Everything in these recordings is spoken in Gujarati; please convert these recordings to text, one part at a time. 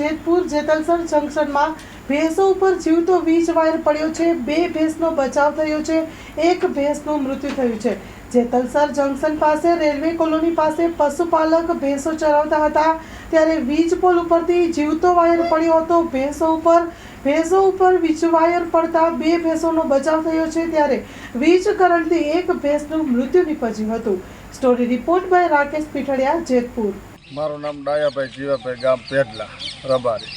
જેતપુર જેતલસર જંકશનમાં ભેંસો ઉપર જીવતો વીજ વાયર પડ્યો છે. બે ભેંસનો બચાવ થયો છે. એક ભેંસનું મૃત્યુ થયું છે. જેતલસર જંકશન પાસે રેલવે કોલોની પાસે પશુપાલક ભેંસો ચરાવતા હતા. ત્યારે વીજ પોલ ઉપરથી જીવતો વાયર પડ્યો હતો. ભેંસો ઉપર ભેંસો ઉપર વીજ વાયર પડતા બે ભેંસોનો બચાવ થયો છે. ત્યારે વીજ કરંટથી એક ભેંસનું મૃત્યુ નીપજ્યું હતું. Story report by Rakesh Pithadiya, Jetpur. મારું નામ ડાયાભાઈ જીવાભાઈ ગામ પેઢલા રબારી.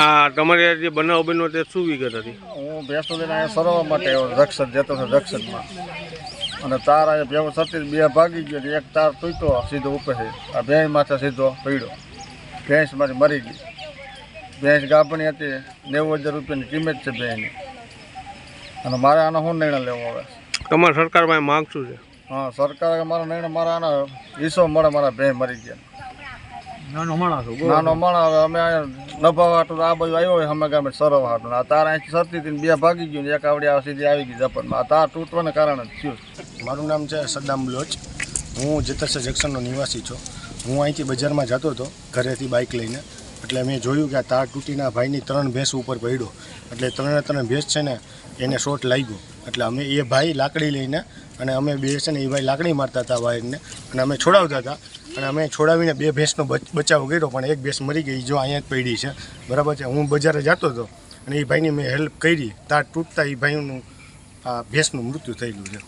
આ તમારે જે બનાવ બન્યો તે શું વિગત હતી? હું ભેંસો લઈને અહીંયા સરવા માટે રક્ષક રક્ષણ જતો હતો રક્ષણમાં અને તાર અહીંયા ભેગો સતી બે ભાગી ગયો એક તાર તૂટ્યો સીધો ઉપરથી આ ભેંસ માથે સીધો પડ્યો. ભેંસ મારી મરી ગઈ. ભેંસ ગાભણી હતી નેવું હજાર રૂપિયાની કિંમત છે ભેંસની. અને મારે આનો શું નિર્ણય લેવો હવે? તમારે સરકારમાં માંગ શું છે? હા સરકાર મારો નિર્ણય મારા આનો હિસ્સો મળે મારા ભેંસ મરી ગયા. નાનો માણસ નાનો માણસ અમે નભાવા આ બાજુ આવ્યો હોય અમે ગામે સરવ હાટું આ તાર અહીંથી સરતી હતી ને બે ભાગી ગયું એક આવડી આ સીધી આવી ગઈ જપનમાં. આ તાર તૂટવાને કારણે જ થયું. મારું નામ છે સદ્દામ લોચ. હું જેતરસર જંકશનનો નિવાસી છું. હું અહીંથી બજારમાં જતો હતો ઘરેથી બાઇક લઈને. એટલે મેં જોયું કે આ તાર તૂટીના ભાઈની ત્રણ ભેંસ ઉપર પડ્યો. એટલે ત્રણે ત્રણ ભેંસ છે ને એને શોટ લાગ્યો. એટલે અમે એ ભાઈ લાકડી લઈને અને અમે બે છે ને એ ભાઈ લાકડી મારતા હતા વાયરને. અને અમે છોડાવતા હતા. અને અમે છોડાવીને બે ભેંસનો બચાવ કર્યો, પણ એક ભેંસ મરી ગઈ, જો અહીંયા જ પડી છે. બરાબર છે? હું બજારે જતો હતો અને એ ભાઈની મેં હેલ્પ કરી. તાર તૂટતા એ ભાઈનું આ ભેંસનું મૃત્યુ થયેલું છે.